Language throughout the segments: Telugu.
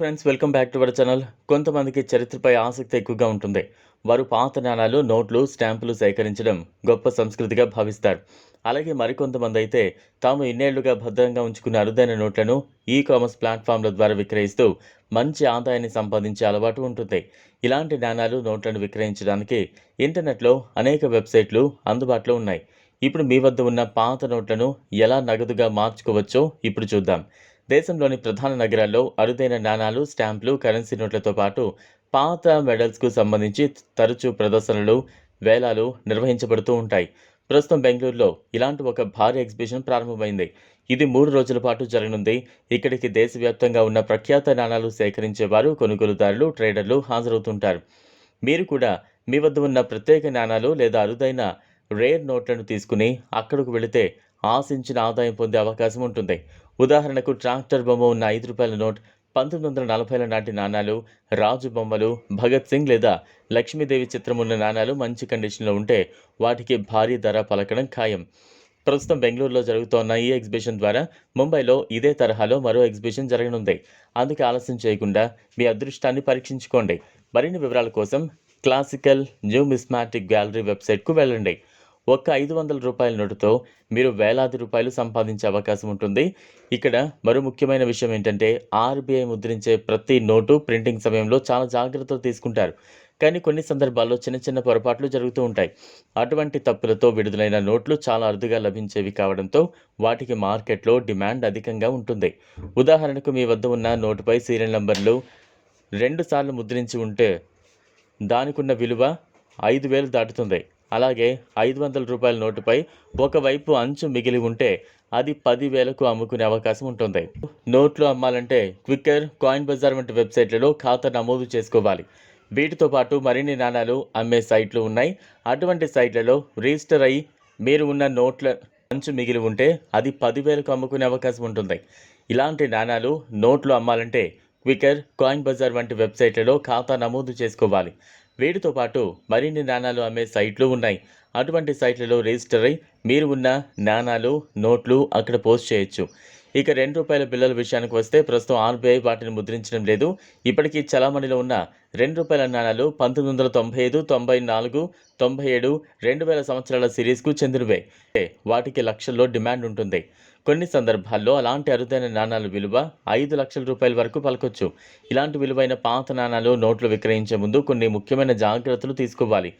Friends welcome back to our channel కొంతమందికి చరిత్రపై ఆసక్తి ఎక్కువగా ఉంటుంది. వారు పాత నాణాలు నోట్లు స్టాంపులు సేకరించడం గొప్ప సంస్కృతిగా భావిస్తారు. అలాగే మరికొంతమంది అయితే తాము ఇన్నేళ్ళుగా భద్రంగా ఉంచుకున్న అరుదైన నోట్లను ఈ కామర్స్ ప్లాట్ఫామ్ల ద్వారా విక్రయిస్తూ మంచి ఆదాయాన్ని సంపాదించే అలవాటు ఉంటుంది. ఇలాంటి నాణాలు నోట్లను విక్రయించడానికి ఇంటర్నెట్లో అనేక వెబ్సైట్లు అందుబాటులో ఉన్నాయి. ఇప్పుడు మీ వద్ద ఉన్న పాత నోట్లను ఎలా నగదుగా మార్చుకోవచ్చో ఇప్పుడు చూద్దాం. దేశంలోని ప్రధాన నగరాల్లో అరుదైన నాణాలు స్టాంపులు కరెన్సీ నోట్లతో పాటు పాత మెడల్స్కు సంబంధించి తరచూ ప్రదర్శనలు వేలాలు నిర్వహించబడుతూ ఉంటాయి. ప్రస్తుతం బెంగళూరులో ఇలాంటి ఒక భారీ ఎగ్జిబిషన్ ప్రారంభమైంది. ఇది మూడు రోజుల పాటు జరగనుంది. ఇక్కడికి దేశవ్యాప్తంగా ఉన్న ప్రఖ్యాత నాణాలు సేకరించేవారు కొనుగోలుదారులు ట్రేడర్లు హాజరవుతుంటారు. మీరు కూడా మీ వద్ద ఉన్న ప్రత్యేక నాణాలు లేదా అరుదైన రేర్ నోట్లను తీసుకుని అక్కడకు వెళితే ఆశించిన ఆదాయం పొందే అవకాశం ఉంటుంది. ఉదాహరణకు ట్రాక్టర్ బొమ్మ ఉన్న ఐదు రూపాయల నోట్ పంతొమ్మిది వందల నలభైల నాటి నాణాలు రాజు బొమ్మలు భగత్ సింగ్ లేదా లక్ష్మీదేవి చిత్రం ఉన్న నాణాలు మంచి కండిషన్లో ఉంటే వాటికి భారీ ధర పలకడం ఖాయం. ప్రస్తుతం బెంగళూరులో జరుగుతోన్న ఈ ఎగ్జిబిషన్ ద్వారా ముంబైలో ఇదే తరహాలో మరో ఎగ్జిబిషన్ జరగనుంది. అందుకే ఆలస్యం చేయకుండా మీ అదృష్టాన్ని పరీక్షించుకోండి. మరిన్ని వివరాల కోసం క్లాసికల్ న్యూమిస్మాటిక్ గ్యాలరీ వెబ్సైట్కు వెళ్ళండి. ఒక్క ఐదు వందల రూపాయల నోటుతో మీరు వేలాది రూపాయలు సంపాదించే అవకాశం ఉంటుంది. ఇక్కడ మరో ముఖ్యమైన విషయం ఏంటంటే ఆర్బీఐ ముద్రించే ప్రతి నోటు ప్రింటింగ్ సమయంలో చాలా జాగ్రత్తలు తీసుకుంటారు. కానీ కొన్ని సందర్భాల్లో చిన్న చిన్న పొరపాట్లు జరుగుతూ ఉంటాయి. అటువంటి తప్పులతో విడుదలైన నోట్లు చాలా అరుదుగా లభించేవి కావడంతో వాటికి మార్కెట్లో డిమాండ్ అధికంగా ఉంటుంది. ఉదాహరణకు మీ వద్ద ఉన్న నోటుపై సీరియల్ నంబర్లు రెండు సార్లు ముద్రించి ఉంటే దానికున్న విలువ ఐదు వేలు దాటుతుంది. అలాగే ఐదు వందల రూపాయల నోటుపై ఒకవైపు అంచు మిగిలి ఉంటే అది పదివేలకు అమ్ముకునే అవకాశం ఉంటుంది. నోట్లు అమ్మాలంటే క్విక్కర్ కాయిన్ బజార్ వంటి వెబ్సైట్లలో ఖాతా నమోదు చేసుకోవాలి. వీటితో పాటు మరిన్ని నాణాలు అమ్మే సైట్లు ఉన్నాయి. అటువంటి సైట్లలో రిజిస్టర్ అయ్యి మీరు ఉన్న నోట్ల అంచు మిగిలి ఉంటే అది పదివేలకు అమ్ముకునే అవకాశం ఉంటుంది. ఇలాంటి నాణాలు నోట్లు అమ్మాలంటే క్విక్కర్ కాయిన్ బజార్ వంటి వెబ్సైట్లలో ఖాతా నమోదు చేసుకోవాలి. వీటితో పాటు మరిన్ని నాణాలు అమ్మే సైట్లు ఉన్నాయి. అటువంటి సైట్లలో రిజిస్టర్ అయి మీరు ఉన్న నాణాలు నోట్లు అక్కడ పోస్ట్ చేయొచ్చు. ఇక రెండు రూపాయల బిల్లల విషయానికి వస్తే ప్రస్తుతం ఆర్బీఐ వాటిని ముద్రించడం లేదు. ఇప్పటికీ చలామణిలో ఉన్న రెండు రూపాయల నాణాలు పంతొమ్మిది వందల తొంభై ఐదు తొంభై నాలుగు తొంభై ఏడు రెండు వేల సంవత్సరాల సిరీస్కు చెందినవే. వాటికి లక్షల్లో డిమాండ్ ఉంటుంది. కొన్ని సందర్భాల్లో అలాంటి అరుదైన నాణాల విలువ ఐదు లక్షల రూపాయల వరకు పలకొచ్చు. ఇలాంటి విలువైన పాత నాణాలు నోట్లు విక్రయించే ముందు కొన్ని ముఖ్యమైన జాగ్రత్తలు తీసుకోవాలి.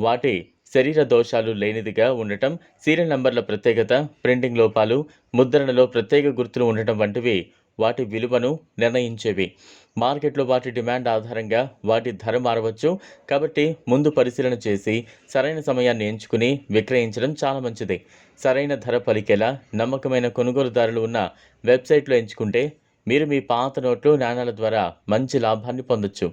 వాటి శరీర దోషాలు లేనిదిగా ఉండటం సీరియల్ నంబర్ల ప్రత్యేకత ప్రింటింగ్ లోపాలు ముద్రణలో ప్రత్యేక గుర్తులు ఉండటం వంటివి వాటి విలువను నిర్ణయించేవి. మార్కెట్లో వాటి డిమాండ్ ఆధారంగా వాటి ధర మారవచ్చు. కాబట్టి ముందు పరిశీలన చేసి సరైన సమయాన్ని ఎంచుకుని విక్రయించడం చాలా మంచిది. సరైన ధర పలికేలా నమ్మకమైన కొనుగోలుదారులు ఉన్న వెబ్సైట్లో ఎంచుకుంటే మీరు మీ పాత నోట్లు నాణాల ద్వారా మంచి లాభాన్ని పొందొచ్చు.